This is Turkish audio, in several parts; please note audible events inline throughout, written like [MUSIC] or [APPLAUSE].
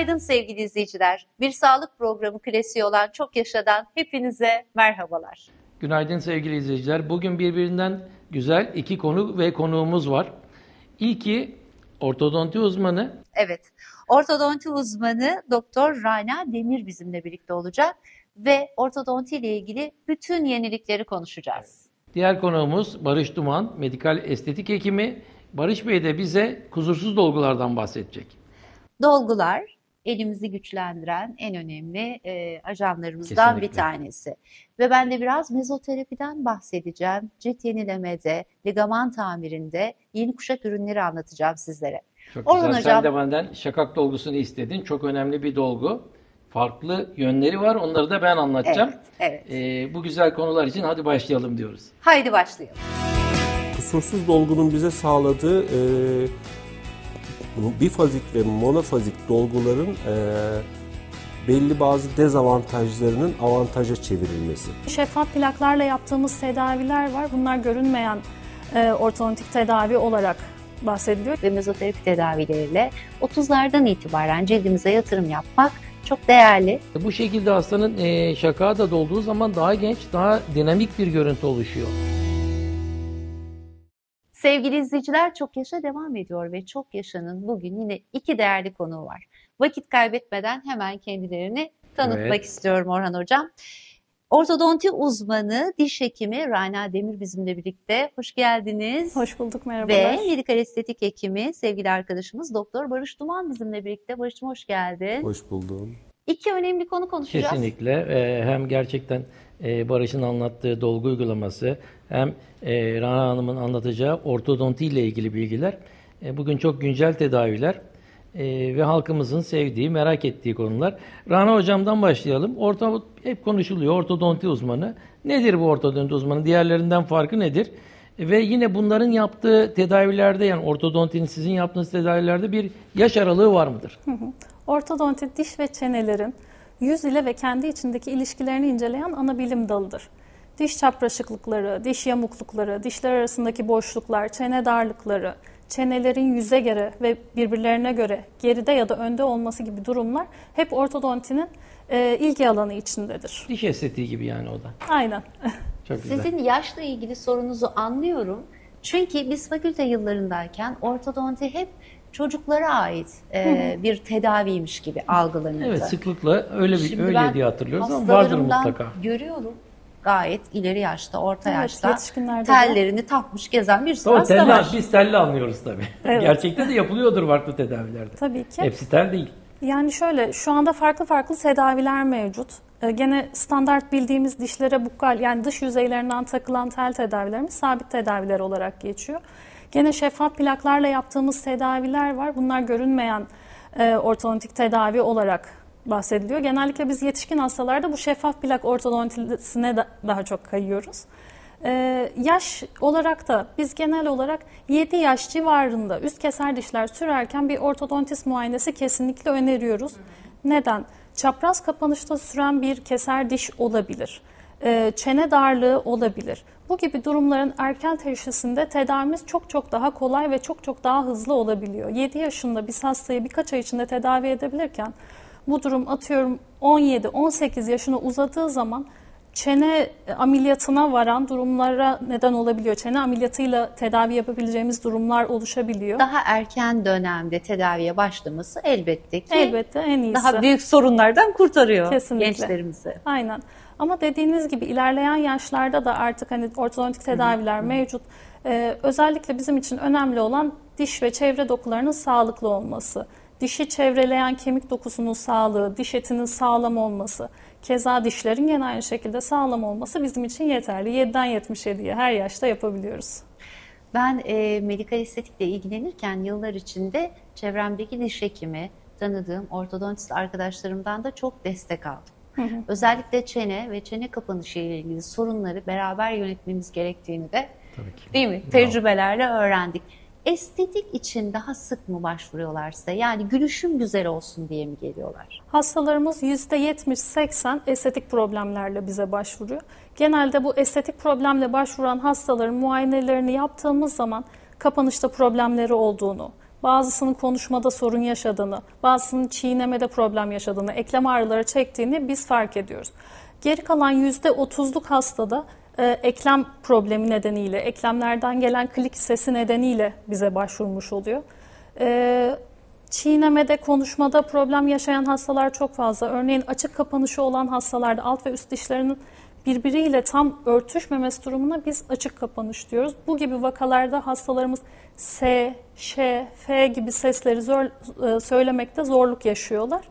Günaydın sevgili izleyiciler. Bir sağlık programı klasiği olan Çok Yaşadan hepinize merhabalar. Günaydın sevgili izleyiciler. Bugün birbirinden güzel iki konu ve konuğumuz var. İlki ortodonti uzmanı. Evet, ortodonti uzmanı Doktor Rana Demir bizimle birlikte olacak ve ortodonti ile ilgili bütün yenilikleri konuşacağız. Diğer konuğumuz Barış Duman, medikal estetik hekimi. Barış Bey de bize kusursuz dolgulardan bahsedecek. Dolgular elimizi güçlendiren en önemli e, ajanlarımızdan bir Kesinlikle. tanesi. Ve ben de biraz mezoterapiden bahsedeceğim. Cilt yenilemede, ligaman tamirinde yeni kuşak ürünleri anlatacağım sizlere. Çok Orhan güzel. hocam- Sen de benden şakak dolgusunu istedin. Çok önemli bir dolgu. Farklı yönleri var. Onları da ben anlatacağım. Evet, evet. Ee, bu güzel konular için hadi başlayalım diyoruz. Haydi başlayalım. Kusursuz dolgunun bize sağladığı e, bifazik ve monofazik dolguların e, belli bazı dezavantajlarının avantaja çevrilmesi. Şeffaf plaklarla yaptığımız tedaviler var. Bunlar görünmeyen e, ortodontik tedavi olarak bahsediliyor. ve mezoterapi tedavileriyle 30'lardan itibaren cildimize yatırım yapmak çok değerli. Bu şekilde hastanın e, şakağı da dolduğu zaman daha genç, daha dinamik bir görüntü oluşuyor. Sevgili izleyiciler Çok Yaşa devam ediyor ve Çok Yaşa'nın bugün yine iki değerli konuğu var. Vakit kaybetmeden hemen kendilerini tanıtmak Evet. istiyorum Orhan Hocam. Ortodonti uzmanı, diş hekimi Rana Demir bizimle birlikte. Hoş geldiniz. Hoş bulduk, merhabalar. Ve medikal estetik hekimi sevgili arkadaşımız Doktor Barış Duman bizimle birlikte. Barış'cığım hoş geldin. Hoş buldum. İki önemli konu konuşacağız. Kesinlikle. Ee, hem gerçekten e, Barış'ın anlattığı dolgu uygulaması hem e, Rana Hanım'ın anlatacağı ortodonti ile ilgili bilgiler. E, bugün çok güncel tedaviler e, ve halkımızın sevdiği, merak ettiği konular. Rana Hocam'dan başlayalım. Orta, hep konuşuluyor ortodonti uzmanı. Nedir bu ortodonti uzmanı? Diğerlerinden farkı nedir? Ve yine bunların yaptığı tedavilerde yani ortodontinin sizin yaptığınız tedavilerde bir yaş aralığı var mıdır? Ortodonti diş ve çenelerin yüz ile ve kendi içindeki ilişkilerini inceleyen ana bilim dalıdır. Diş çapraşıklıkları, diş yamuklukları, dişler arasındaki boşluklar, çene darlıkları, çenelerin yüze göre ve birbirlerine göre geride ya da önde olması gibi durumlar hep ortodontinin e, ilgi alanı içindedir. Diş estetiği gibi yani o da. Aynen. [LAUGHS] Çok güzel. Sizin yaşla ilgili sorunuzu anlıyorum. Çünkü biz fakülte yıllarındayken ortodonti hep çocuklara ait e, bir tedaviymiş gibi algılanırdı. Evet sıklıkla öyle bir Şimdi öyle diye hatırlıyoruz ama vardır mutlaka. görüyorum gayet ileri yaşta, orta Evet, yaşta de. tellerini takmış gezen bir sürü Tabii hasta telli, var. biz telli anlıyoruz tabii. [LAUGHS] Evet. Gerçekte de yapılıyordur farklı tedavilerde. Tabii ki. Hepsi tel değil. Yani şöyle şu anda farklı farklı tedaviler mevcut. Ee, gene standart bildiğimiz dişlere bukal yani dış yüzeylerinden takılan tel tedavilerimiz sabit tedaviler olarak geçiyor. Gene şeffaf plaklarla yaptığımız tedaviler var. Bunlar görünmeyen e, ortodontik tedavi olarak bahsediliyor. Genellikle biz yetişkin hastalarda bu şeffaf plak ortodontisine da- daha çok kayıyoruz. Ee, yaş olarak da biz genel olarak 7 yaş civarında üst keser dişler sürerken bir ortodontist muayenesi kesinlikle öneriyoruz. Neden? Çapraz kapanışta süren bir keser diş olabilir. Ee, çene darlığı olabilir. Bu gibi durumların erken teşhisinde tedavimiz çok çok daha kolay ve çok çok daha hızlı olabiliyor. 7 yaşında biz hastayı birkaç ay içinde tedavi edebilirken bu durum atıyorum 17-18 yaşına uzadığı zaman çene ameliyatına varan durumlara neden olabiliyor. Çene ameliyatıyla tedavi yapabileceğimiz durumlar oluşabiliyor. Daha erken dönemde tedaviye başlaması elbette ki Elbette en iyisi. daha büyük sorunlardan kurtarıyor Kesinlikle. gençlerimizi. Aynen. Ama dediğiniz gibi ilerleyen yaşlarda da artık hani ortodontik tedaviler mevcut. Ee, özellikle bizim için önemli olan diş ve çevre dokularının sağlıklı olması. Dişi çevreleyen kemik dokusunun sağlığı, diş etinin sağlam olması. Keza dişlerin gene aynı şekilde sağlam olması bizim için yeterli. 7'den 77'ye her yaşta yapabiliyoruz. Ben e, medikal estetikle ilgilenirken yıllar içinde çevremdeki diş hekimi, tanıdığım ortodontist arkadaşlarımdan da çok destek aldım. Özellikle çene ve çene kapanışı ile ilgili sorunları beraber yönetmemiz gerektiğini de Tabii ki. değil mi? Tecrübelerle öğrendik. Estetik için daha sık mı başvuruyorlar size? Yani gülüşüm güzel olsun diye mi geliyorlar? Hastalarımız %70-80 estetik problemlerle bize başvuruyor. Genelde bu estetik problemle başvuran hastaların muayenelerini yaptığımız zaman kapanışta problemleri olduğunu, bazısının konuşmada sorun yaşadığını, bazısının çiğnemede problem yaşadığını, eklem ağrıları çektiğini biz fark ediyoruz. Geri kalan %30'luk hastada eklem problemi nedeniyle, eklemlerden gelen klik sesi nedeniyle bize başvurmuş oluyor. E, çiğnemede, konuşmada problem yaşayan hastalar çok fazla. Örneğin açık kapanışı olan hastalarda alt ve üst dişlerinin birbiriyle tam örtüşmemesi durumuna biz açık kapanış diyoruz. Bu gibi vakalarda hastalarımız S, Ş, F gibi sesleri zor, e, söylemekte zorluk yaşıyorlar.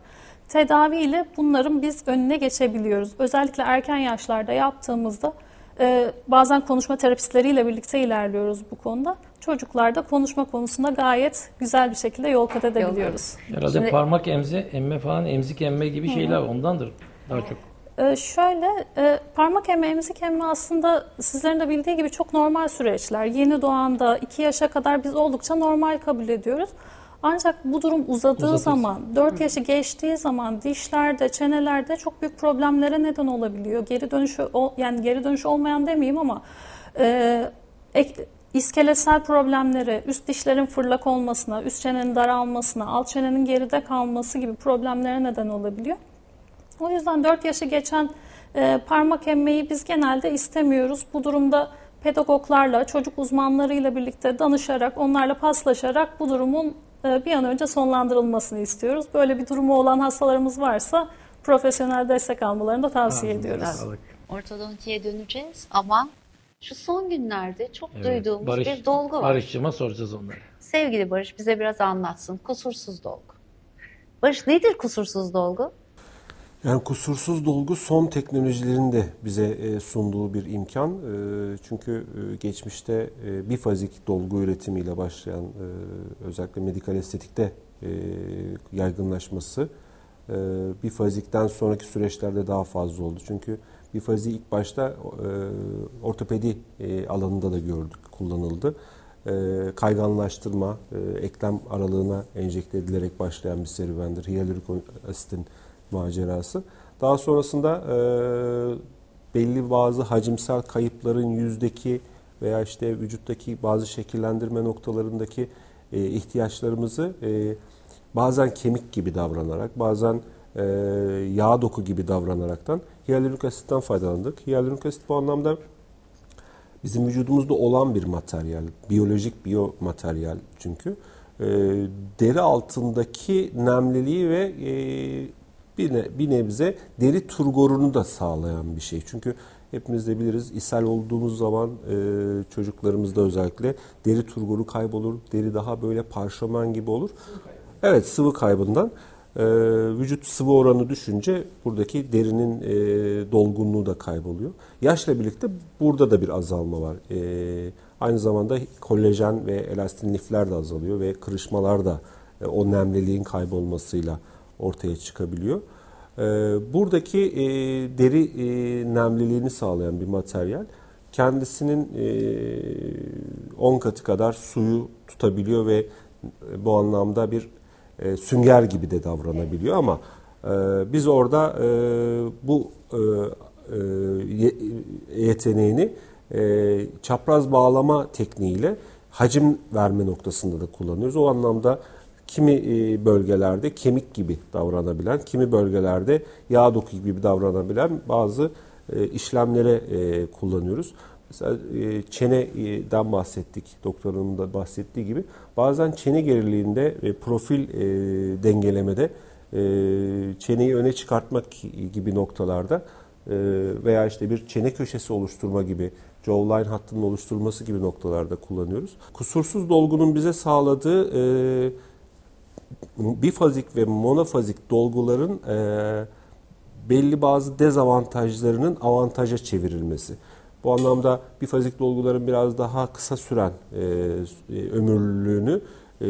Tedaviyle bunların biz önüne geçebiliyoruz. Özellikle erken yaşlarda yaptığımızda e, bazen konuşma terapistleriyle birlikte ilerliyoruz bu konuda. Çocuklarda konuşma konusunda gayet güzel bir şekilde yol kat edebiliyoruz. Herhalde Şimdi- parmak emzi, emme falan, emzik emme gibi şeyler ondandır daha çok. Ee, şöyle, e, parmak emme, emzik emme aslında sizlerin de bildiği gibi çok normal süreçler. Yeni doğanda 2 yaşa kadar biz oldukça normal kabul ediyoruz. Ancak bu durum uzadığı Uzatırsa. zaman, 4 yaşı geçtiği zaman dişlerde, çenelerde çok büyük problemlere neden olabiliyor. Geri dönüşü yani geri dönüşü olmayan demeyeyim ama e, ek- iskeletsel problemleri, üst dişlerin fırlak olmasına, üst çenenin daralmasına, alt çenenin geride kalması gibi problemlere neden olabiliyor. O yüzden 4 yaşı geçen e, parmak emmeyi biz genelde istemiyoruz. Bu durumda pedagoglarla, çocuk uzmanlarıyla birlikte danışarak, onlarla paslaşarak bu durumun bir an önce sonlandırılmasını istiyoruz. Böyle bir durumu olan hastalarımız varsa profesyonel destek almalarını da tavsiye ediyoruz. Sağlık. Ortodontiye döneceğiz ama şu son günlerde çok Evet, duyduğumuz Barış- bir dolgu var. Barış'cığıma soracağız onları. Sevgili Barış bize biraz anlatsın. Kusursuz dolgu. Barış nedir kusursuz dolgu? Yani kusursuz dolgu son teknolojilerin de bize e, sunduğu bir imkan. E, Çünkü e, geçmişte bifazik dolgu üretimiyle başlayan özellikle medikal estetikte yaygınlaşması bifazikten sonraki süreçlerde daha fazla oldu. Çünkü bifazi ilk başta ortopedi alanında da gördük, kullanıldı. Kayganlaştırma, eklem aralığına enjekte edilerek başlayan bir serüvendir. Hyaluronik asitin macerası. Daha sonrasında e, belli bazı hacimsel kayıpların yüzdeki veya işte vücuttaki bazı şekillendirme noktalarındaki e, ihtiyaçlarımızı e, bazen kemik gibi davranarak, bazen e, yağ doku gibi davranaraktan hyaluronik asitten faydalandık. Hyaluronik asit bu anlamda bizim vücudumuzda olan bir materyal, biyolojik biyomateryal çünkü. E, deri altındaki nemliliği ve e, bir, ne- bir nebze deri turgorunu da sağlayan bir şey. Çünkü hepimiz de biliriz ishal olduğumuz zaman e, çocuklarımızda özellikle deri turgoru kaybolur. Deri daha böyle parşömen gibi olur. Evet sıvı kaybından. E, vücut sıvı oranı düşünce buradaki derinin e, dolgunluğu da kayboluyor. Yaşla birlikte burada da bir azalma var. E, aynı zamanda kolajen ve elastin lifler de azalıyor ve kırışmalar da e, o nemliliğin kaybolmasıyla ortaya çıkabiliyor. E, buradaki e, deri e, nemliliğini sağlayan bir materyal kendisinin e, 10 katı kadar suyu tutabiliyor ve e, bu anlamda bir e, sünger gibi de davranabiliyor ama e, biz orada e, bu e, e, ye- yeteneğini e, çapraz bağlama tekniğiyle hacim verme noktasında da kullanıyoruz. O anlamda kimi e, bölgelerde kemik gibi davranabilen, kimi bölgelerde yağ doku gibi davranabilen bazı e, işlemlere e, kullanıyoruz. Mesela çeneden bahsettik, doktorun da bahsettiği gibi. Bazen çene geriliğinde ve profil dengelemede çeneyi öne çıkartmak gibi noktalarda veya işte bir çene köşesi oluşturma gibi jawline hattının oluşturulması gibi noktalarda kullanıyoruz. Kusursuz dolgunun bize sağladığı bifazik ve monofazik dolguların e, belli bazı dezavantajlarının avantaja çevrilmesi. Bu anlamda bifazik dolguların biraz daha kısa süren e, e, ömürlülüğünü e,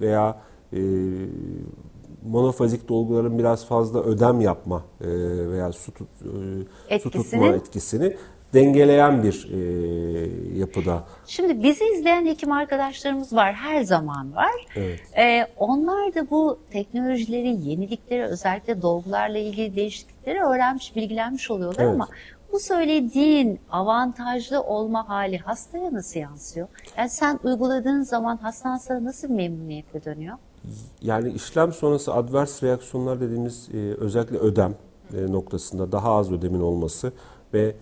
veya e, monofazik dolguların biraz fazla ödem yapma e, veya su, tut, e, su tutma etkisini dengeleyen bir e, yapıda. Şimdi bizi izleyen hekim arkadaşlarımız var, her zaman var. Evet. Ee, onlar da bu teknolojileri, yenilikleri, özellikle dolgularla ilgili değişiklikleri öğrenmiş, bilgilenmiş oluyorlar Evet. ama bu söylediğin avantajlı olma hali hastaya nasıl yansıyor? Yani sen uyguladığın zaman hastan sana nasıl memnuniyetle dönüyor? Yani işlem sonrası advers reaksiyonlar dediğimiz e, özellikle ödem e, noktasında daha az ödemin olması ve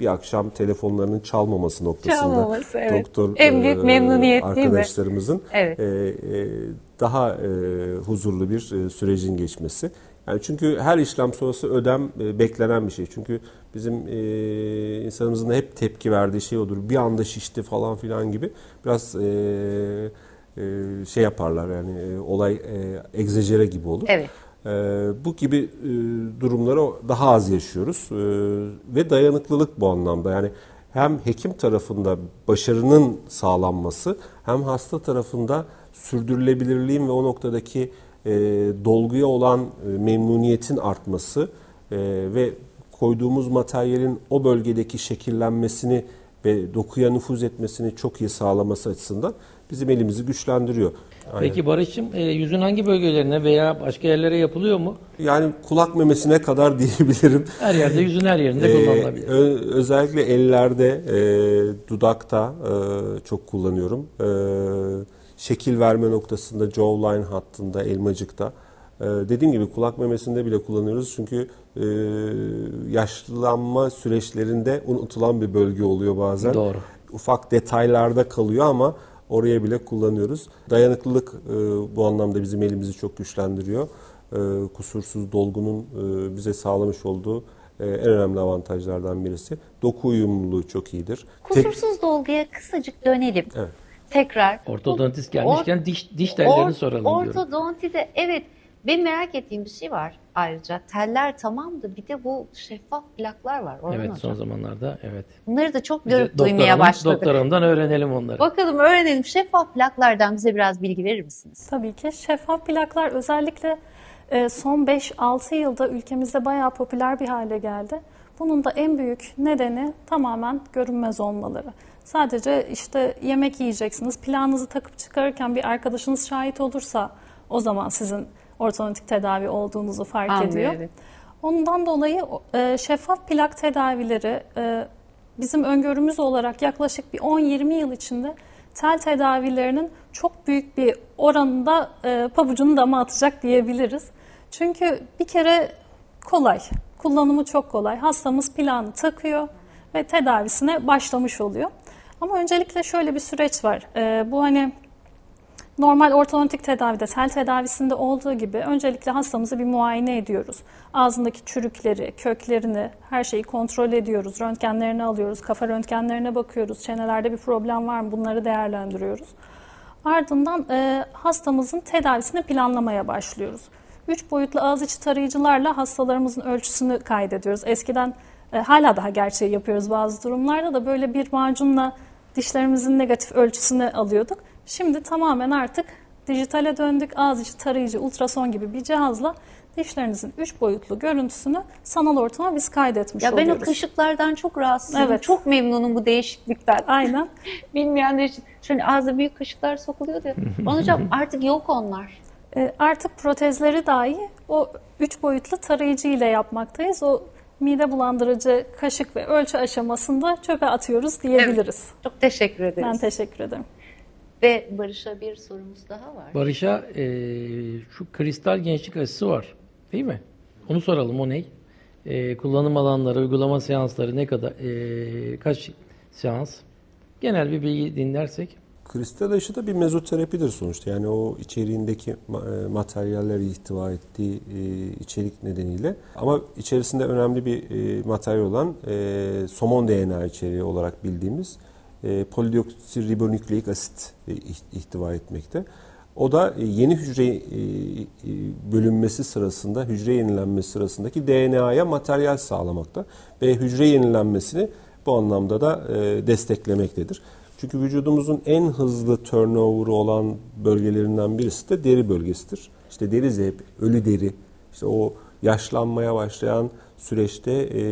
bir akşam telefonlarının çalmaması noktasında Çalmaması, evet. doktor En büyük e, memnuniyet değil mi? arkadaşlarımızın Evet. e, e, daha huzurlu bir sürecin geçmesi. Yani çünkü her işlem sonrası ödem beklenen bir şey. Çünkü bizim e, insanımızın hep tepki verdiği şey odur. Bir anda şişti falan filan gibi. Biraz e, e, şey yaparlar yani e, olay e, egzajere gibi olur. Evet. E, bu gibi e, durumları daha az yaşıyoruz E, ve dayanıklılık bu anlamda yani hem hekim tarafında başarının sağlanması hem hasta tarafında sürdürülebilirliğin ve o noktadaki e, dolguya olan e, memnuniyetin artması ve koyduğumuz materyalin o bölgedeki şekillenmesini ve dokuya nüfuz etmesini çok iyi sağlaması açısından bizim elimizi güçlendiriyor. Aynen. Peki Barış'cığım e, yüzün hangi bölgelerine veya başka yerlere yapılıyor mu? Yani kulak memesine kadar [LAUGHS] diyebilirim. Her yerde yüzün her yerinde Ee, kullanılabilir. ö- özellikle ellerde, e, dudakta e, çok kullanıyorum. E, şekil verme noktasında, jawline hattında, elmacıkta. E, dediğim gibi kulak memesinde bile kullanıyoruz çünkü e, yaşlanma süreçlerinde unutulan bir bölge oluyor bazen. Doğru. Ufak detaylarda kalıyor ama oraya bile kullanıyoruz. Dayanıklılık e, bu anlamda bizim elimizi çok güçlendiriyor. E, kusursuz dolgunun e, bize sağlamış olduğu e, en önemli avantajlardan birisi. Doku uyumluluğu çok iyidir. Tek- Kusursuz dolguya kısacık dönelim. Evet. Tekrar. Ortodontist gelmişken diş diş tellerini Or- soralım diyorum. Ortodontide evet benim merak ettiğim bir şey var ayrıca. Teller tamamdı bir de bu şeffaf plaklar var. Orhan Evet Hocam. son zamanlarda evet. Bunları da çok görüp duymaya başladık. Doktor hanımdan öğrenelim onları. Bakalım öğrenelim. Şeffaf plaklardan bize biraz bilgi verir misiniz? Tabii ki. Şeffaf plaklar özellikle e, son 5-6 yılda ülkemizde bayağı popüler bir hale geldi. Bunun da en büyük nedeni tamamen görünmez olmaları. Sadece işte yemek yiyeceksiniz, plağınızı takıp çıkarırken bir arkadaşınız şahit olursa o zaman sizin ortodontik tedavi olduğunuzu fark Anlıyor, ediyor. Ondan dolayı e, şeffaf plak tedavileri e, bizim öngörümüz olarak yaklaşık bir 10-20 yıl içinde tel tedavilerinin çok büyük bir oranında e, pabucunu dama atacak diyebiliriz. Çünkü bir kere kolay, kullanımı çok kolay. Hastamız plağını takıyor ve tedavisine başlamış oluyor. Ama öncelikle şöyle bir süreç var. E, bu hani Normal ortodontik tedavide, tel tedavisinde olduğu gibi öncelikle hastamızı bir muayene ediyoruz. Ağzındaki çürükleri, köklerini, her şeyi kontrol ediyoruz. Röntgenlerini alıyoruz, kafa röntgenlerine bakıyoruz. Çenelerde bir problem var mı bunları değerlendiriyoruz. Ardından e, hastamızın tedavisini planlamaya başlıyoruz. Üç boyutlu ağız içi tarayıcılarla hastalarımızın ölçüsünü kaydediyoruz. Eskiden e, hala daha gerçeği yapıyoruz bazı durumlarda da böyle bir macunla dişlerimizin negatif ölçüsünü alıyorduk. Şimdi tamamen artık dijitale döndük. Ağız içi tarayıcı, ultrason gibi bir cihazla dişlerinizin üç boyutlu görüntüsünü sanal ortama biz kaydetmiş Ya ben oluyoruz. o kaşıklardan çok rahatsızım. Evet. Çok memnunum bu değişiklikten. Aynen. [LAUGHS] Bilmeyenler için. Şöyle ağza büyük kaşıklar sokuluyordu ya. Bana [LAUGHS] hocam artık yok onlar. E, artık protezleri dahi o üç boyutlu tarayıcı ile yapmaktayız. O mide bulandırıcı kaşık ve ölçü aşamasında çöpe atıyoruz diyebiliriz. Çok teşekkür ederiz. Ben teşekkür ederim. Ve Barış'a bir sorumuz daha var. Barış'a e, şu kristal gençlik aşısı var değil mi? Onu soralım o ne? E, kullanım alanları, uygulama seansları ne kadar, e, kaç seans? Genel bir bilgi dinlersek. Kristal aşı da bir mezoterapidir sonuçta. Yani o içeriğindeki e, materyalleri ihtiva ettiği e, içerik nedeniyle. Ama içerisinde önemli bir e, materyal olan somon DNA içeriği olarak bildiğimiz e, polideoksiribonükleik asit e, iht- ihtiva etmekte. O da e, yeni hücre e, e, bölünmesi sırasında, hücre yenilenmesi sırasındaki DNA'ya materyal sağlamakta ve hücre yenilenmesini bu anlamda da desteklemektedir. Çünkü vücudumuzun en hızlı turnover'ı olan bölgelerinden birisi de deri bölgesidir. İşte deri hep ölü deri. İşte o yaşlanmaya başlayan süreçte e,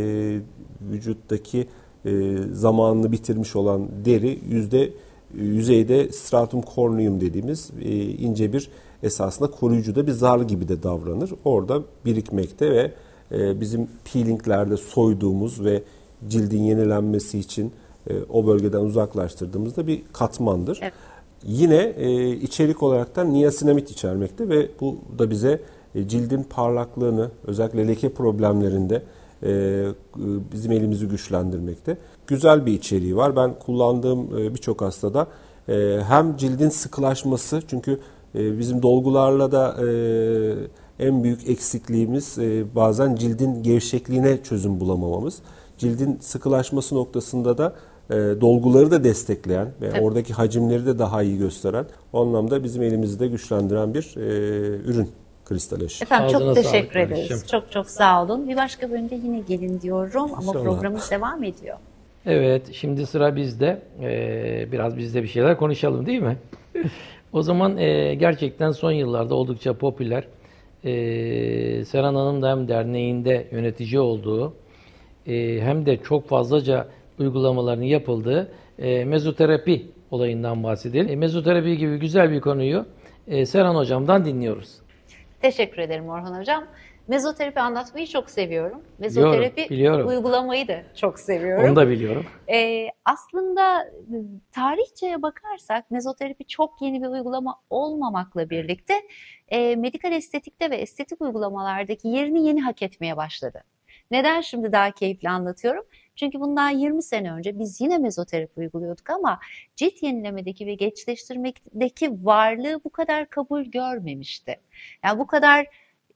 vücuttaki e, zamanını bitirmiş olan deri yüzde yüzeyde stratum corneum dediğimiz e, ince bir esasında koruyucu da bir zar gibi de davranır. Orada birikmekte ve e, bizim peelinglerde soyduğumuz ve cildin yenilenmesi için e, o bölgeden uzaklaştırdığımızda bir katmandır. Evet. Yine e, içerik olarak da niasinamid içermekte ve bu da bize e, cildin parlaklığını özellikle leke problemlerinde bizim elimizi güçlendirmekte. Güzel bir içeriği var. Ben kullandığım e, birçok hastada e, hem cildin sıkılaşması çünkü e, bizim dolgularla da e, en büyük eksikliğimiz e, bazen cildin gevşekliğine çözüm bulamamamız. Cildin sıkılaşması noktasında da e, dolguları da destekleyen ve Tabii. oradaki hacimleri de daha iyi gösteren o anlamda bizim elimizi de güçlendiren bir e, ürün kristal aşı. Efendim Ağzına çok teşekkür ederiz. Barış'cığım. Çok çok sağ olun. Bir başka bölümde yine gelin diyorum ama İnşallah. programımız devam ediyor. Evet, şimdi sıra bizde. Ee, biraz biz de bir şeyler konuşalım değil mi? o zaman e, gerçekten son yıllarda oldukça popüler. E, Seren Hanım da hem derneğinde yönetici olduğu e, hem de çok fazlaca uygulamaların yapıldığı e, mezoterapi olayından bahsedelim. E, mezoterapi gibi güzel bir konuyu e, Seren Hocam'dan dinliyoruz. Teşekkür ederim Orhan Hocam. Mezoterapi anlatmayı çok seviyorum. Mezoterapi biliyorum. uygulamayı da çok seviyorum. Onu da biliyorum. Ee, aslında e, tarihçeye bakarsak mezoterapi çok yeni bir uygulama olmamakla birlikte e, medikal estetikte ve estetik uygulamalardaki yerini yeni hak etmeye başladı. Neden şimdi daha keyifli anlatıyorum? Çünkü bundan 20 sene önce biz yine mezoterapi uyguluyorduk ama cilt yenilemedeki ve gençleştirmedeki varlığı bu kadar kabul görmemişti. Yani bu kadar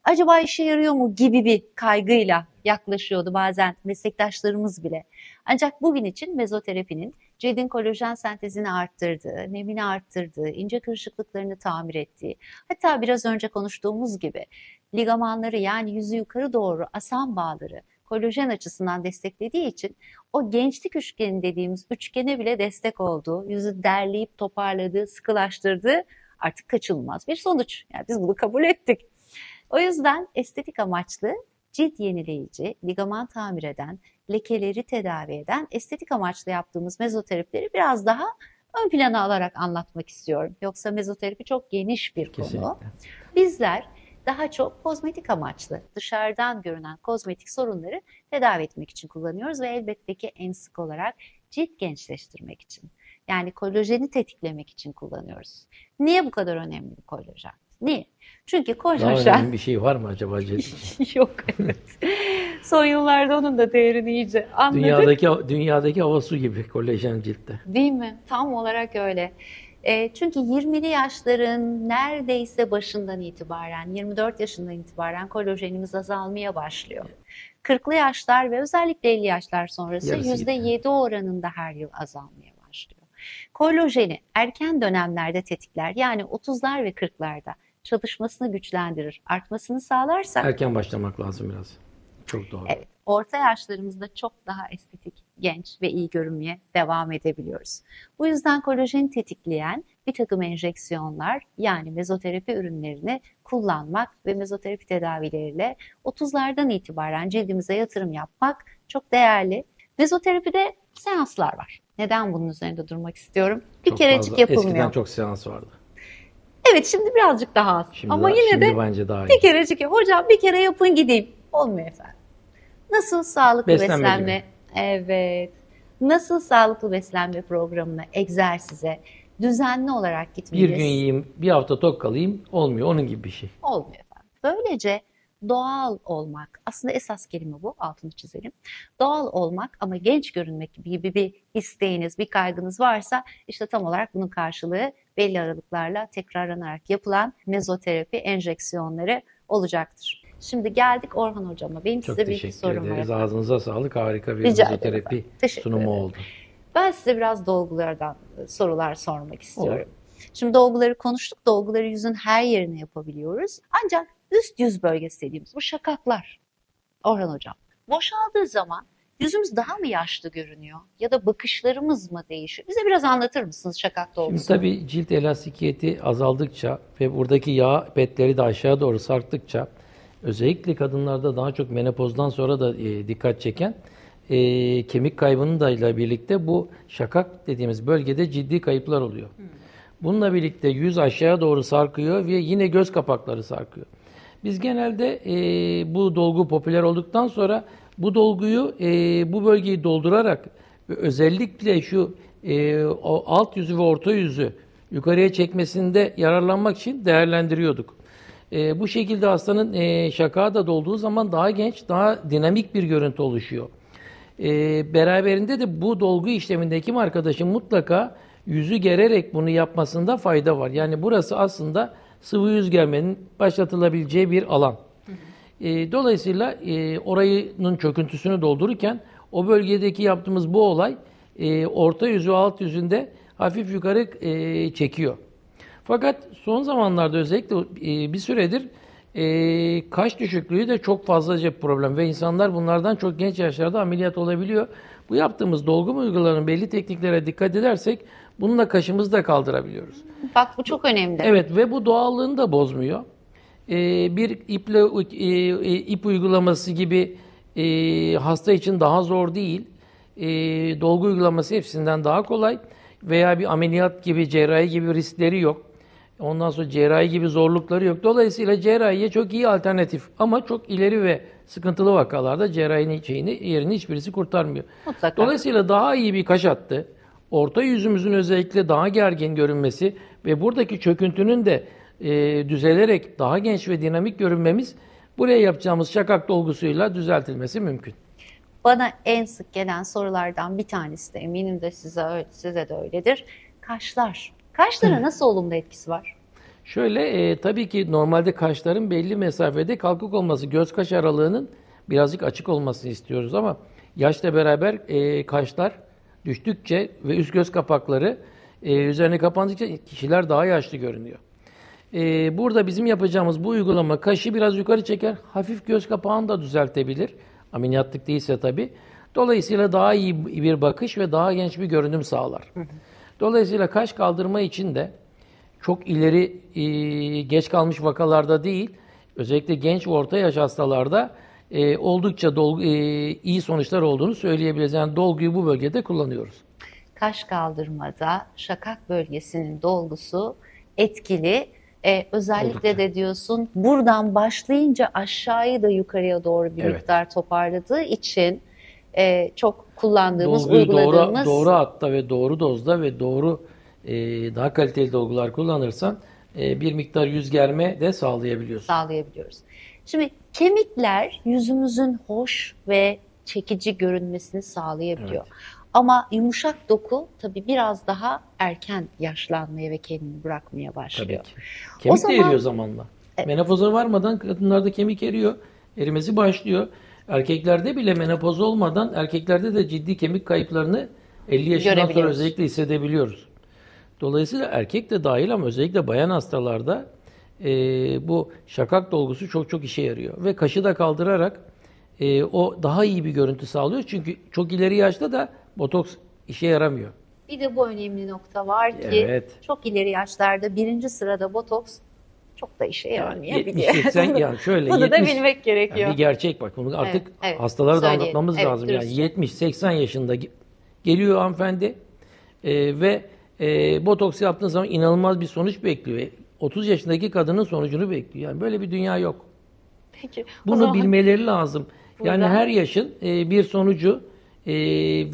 acaba işe yarıyor mu gibi bir kaygıyla yaklaşıyordu bazen meslektaşlarımız bile. Ancak bugün için mezoterapinin cildin kolajen sentezini arttırdığı, nemini arttırdığı, ince kırışıklıklarını tamir ettiği, hatta biraz önce konuştuğumuz gibi ligamanları yani yüzü yukarı doğru asan bağları kolajen açısından desteklediği için o gençlik üçgeni dediğimiz üçgene bile destek olduğu, yüzü derleyip toparladığı, sıkılaştırdığı artık kaçınılmaz bir sonuç. Yani biz bunu kabul ettik. O yüzden estetik amaçlı cilt yenileyici, ligaman tamir eden, lekeleri tedavi eden estetik amaçlı yaptığımız mezoterapileri biraz daha ön plana alarak anlatmak istiyorum. Yoksa mezoterapi çok geniş bir konu. Kesinlikle. Bizler daha çok kozmetik amaçlı, dışarıdan görünen kozmetik sorunları tedavi etmek için kullanıyoruz ve elbette ki en sık olarak cilt gençleştirmek için. Yani kolajeni tetiklemek için kullanıyoruz. Niye bu kadar önemli bu kolajen? Niye? Çünkü Daha kolajen önemli bir şey var mı acaba [LAUGHS] cilt yok evet. Son yıllarda onun da değerini iyice anladık. Dünyadaki dünyadaki hava su gibi kolajen ciltte. Değil mi? Tam olarak öyle. E, çünkü 20'li yaşların neredeyse başından itibaren, 24 yaşından itibaren kolajenimiz azalmaya başlıyor. 40'lı yaşlar ve özellikle 50 yaşlar sonrası Yarısı gitti. %7 oranında her yıl azalmaya başlıyor. Kolajeni erken dönemlerde tetikler yani 30'lar ve 40'larda çalışmasını güçlendirir, artmasını sağlarsa Erken başlamak lazım biraz. Çok doğru. Evet, orta yaşlarımızda çok daha estetik, genç ve iyi görünmeye devam edebiliyoruz. Bu yüzden kolajeni tetikleyen bir takım enjeksiyonlar yani mezoterapi ürünlerini kullanmak ve mezoterapi tedavileriyle 30'lardan itibaren cildimize yatırım yapmak çok değerli. Mezoterapide seanslar var. Neden bunun üzerinde durmak istiyorum? Bir Çok kerecik fazla. yapılmıyor. Eskiden çok seans vardı. Evet şimdi birazcık daha az. Şimdi, Ama daha- yine şimdi de bence daha iyi. bir kerecik. Hocam bir kere yapın gideyim. Olmuyor efendim. Nasıl sağlıklı Beslenme beslenme? Evet. Nasıl sağlıklı beslenme programına, egzersize düzenli olarak Bir gitmeliyiz? gün yiyeyim, bir hafta tok kalayım olmuyor. Onun gibi bir şey. Olmuyor efendim. Böylece doğal olmak, aslında esas kelime bu, altını çizelim. Doğal olmak ama genç görünmek gibi bir isteğiniz, bir kaygınız varsa işte tam olarak bunun karşılığı belli aralıklarla tekrarlanarak yapılan mezoterapi enjeksiyonları olacaktır. Şimdi geldik Orhan Hocama. Benim Çok size bir sorum var. ederiz. efendim. Ağzınıza sağlık. Harika bir Rica. Teşekkür sunumu ederim. oldu. Ben size biraz dolgulardan e, sorular sormak istiyorum. Şimdi dolguları konuştuk. Dolguları yüzün her yerine yapabiliyoruz. Ancak üst yüz bölgesi dediğimiz bu şakaklar. Orhan Hocam. Boşaldığı zaman yüzümüz daha mı yaşlı görünüyor? Ya da bakışlarımız mı değişiyor? Bize biraz anlatır mısınız şakak Şimdi dolgusunu? tabii cilt elastikiyeti azaldıkça ve buradaki yağ petleri de aşağı doğru sarktıkça özellikle kadınlarda daha çok menopozdan sonra da e, dikkat çeken e, kemik kaybının da ile birlikte bu şakak dediğimiz bölgede ciddi kayıplar oluyor. Bununla birlikte yüz aşağı doğru sarkıyor ve yine göz kapakları sarkıyor. Biz genelde e, bu dolgu popüler olduktan sonra Bu dolguyu e, bu bölgeyi doldurarak özellikle şu e, o alt yüzü ve orta yüzü yukarıya çekmesinde yararlanmak için değerlendiriyorduk. E, bu şekilde hastanın e, şakağı da dolduğu zaman daha genç, daha dinamik bir görüntü oluşuyor. E, beraberinde de bu dolgu işleminde hekim arkadaşın mutlaka yüzü gererek bunu yapmasında fayda var. Yani burası aslında sıvı yüz germenin başlatılabileceği bir alan. E, dolayısıyla e, orayının çöküntüsünü doldururken o bölgedeki yaptığımız bu olay e, orta yüzü alt yüzünde hafif yukarı e, çekiyor. Fakat son zamanlarda özellikle e, bir süredir e, kaş düşüklüğü de çok fazlaca problem ve insanlar bunlardan çok genç yaşlarda ameliyat olabiliyor. Bu yaptığımız dolgu uygulamanın belli tekniklere dikkat edersek bununla kaşımızı da kaldırabiliyoruz. Bak bu çok önemli. Evet ve bu doğallığını da bozmuyor. Ee, bir iple e, e, ip uygulaması gibi e, hasta için daha zor değil. E, dolgu uygulaması hepsinden daha kolay veya bir ameliyat gibi cerrahi gibi riskleri yok. Ondan sonra cerrahi gibi zorlukları yok. Dolayısıyla cerrahiye çok iyi alternatif ama çok ileri ve sıkıntılı vakalarda cerrahinin şeyini, yerini hiçbirisi kurtarmıyor. Mutlaka. Dolayısıyla daha iyi bir kaş hattı, orta yüzümüzün özellikle daha gergin görünmesi ve buradaki çöküntünün de e, düzelerek daha genç ve dinamik görünmemiz buraya yapacağımız şakak dolgusuyla düzeltilmesi mümkün. Bana en sık gelen sorulardan bir tanesi de eminim de size size de öyledir. Kaşlar. Kaşlara nasıl olumlu etkisi var? Şöyle e, tabii ki normalde kaşların belli mesafede kalkık olması, göz kaş aralığının birazcık açık olmasını istiyoruz ama yaşla beraber e, kaşlar düştükçe ve üst göz kapakları e, üzerine kapandıkça kişiler daha yaşlı görünüyor. E, burada bizim yapacağımız bu uygulama kaşı biraz yukarı çeker, hafif göz kapağını da düzeltebilir. Ameliyatlık değilse tabii. Dolayısıyla daha iyi bir bakış ve daha genç bir görünüm sağlar. Dolayısıyla kaş kaldırma için de çok ileri e, geç kalmış vakalarda değil, özellikle genç ve orta yaş hastalarda e, oldukça dolgu, e, iyi sonuçlar olduğunu söyleyebiliriz. Yani dolguyu bu bölgede kullanıyoruz. Kaş kaldırmada şakak bölgesinin dolgusu etkili. Ee, özellikle Oldukça. de diyorsun buradan başlayınca aşağıyı da yukarıya doğru bir Evet. miktar toparladığı için e, çok kullandığımız, Dolguyu doğru, uyguladığımız doğru hatta ve doğru dozda ve doğru e, daha kaliteli dolgular kullanırsan e, bir miktar yüz germe de sağlayabiliyorsun. sağlayabiliyoruz. Şimdi kemikler yüzümüzün hoş ve çekici görünmesini sağlayabiliyor. Ama yumuşak doku tabii biraz daha erken yaşlanmaya ve kendini bırakmaya Tabii başlıyor. ki. Kemik zaman- de eriyor zamanla. Menopoza varmadan kadınlarda kemik eriyor. Erimesi başlıyor. Erkeklerde bile menopoz olmadan erkeklerde de ciddi kemik kayıplarını 50 yaşından sonra özellikle hissedebiliyoruz. Dolayısıyla erkek de dahil ama özellikle bayan hastalarda e, bu şakak dolgusu çok çok işe yarıyor. Ve kaşı da kaldırarak e, o daha iyi bir görüntü sağlıyor. Çünkü çok ileri yaşta da botoks işe yaramıyor. Bir de bu önemli nokta var ki Evet. çok ileri yaşlarda birinci sırada botoks çok da işe yaramayabiliyor. 70-80 yani şöyle Bunu da 70 bilmek gerekiyor. Yani bir gerçek bak bunu artık Evet, evet. hastalara da Söyleyelim. anlatmamız Evet, lazım. Yani dürüstçe. 70-80 yaşında ge- geliyor hanımefendi e, ve e, botoks yaptığın zaman inanılmaz bir sonuç bekliyor. E, 30 yaşındaki kadının sonucunu bekliyor. Yani böyle bir dünya yok. Peki, Bunu zaman bilmeleri lazım. Yani Buradan- her yaşın e, bir sonucu e,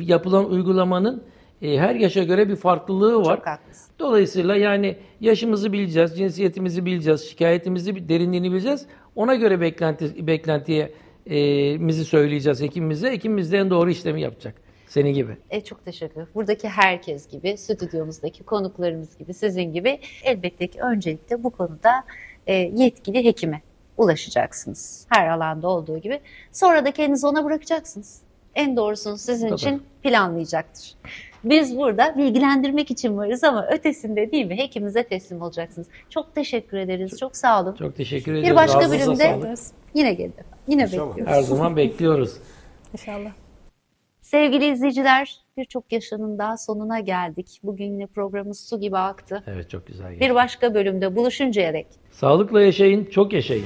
yapılan uygulamanın e, her yaşa göre bir farklılığı var. Çok haklısın. Dolayısıyla yani yaşımızı bileceğiz, cinsiyetimizi bileceğiz, şikayetimizi, derinliğini bileceğiz. Ona göre beklenti beklentiye e, mizi söyleyeceğiz hekimimize. Hekimimiz de en doğru işlemi yapacak. Senin gibi. E, çok teşekkür ederim. Buradaki herkes gibi, stüdyomuzdaki konuklarımız gibi, sizin gibi elbette ki öncelikle bu konuda e, yetkili hekime ulaşacaksınız. Her alanda olduğu gibi. Sonra da kendinizi ona bırakacaksınız. En doğrusunu sizin Tabii. için planlayacaktır. Biz burada bilgilendirmek için varız ama ötesinde değil mi? Hekimize teslim olacaksınız. Çok teşekkür ederiz. Çok sağ olun. Çok teşekkür ediyoruz. başka Ağzınıza bölümde- sağlık. Yine gelin. Yine İnşallah. bekliyoruz. Her zaman bekliyoruz. İnşallah. Sevgili izleyiciler, birçok yaşının daha sonuna geldik. Bugün yine programımız su gibi aktı. Evet çok güzel. Bir başka bölümde buluşuncaya dek Sağlıkla yaşayın, çok yaşayın.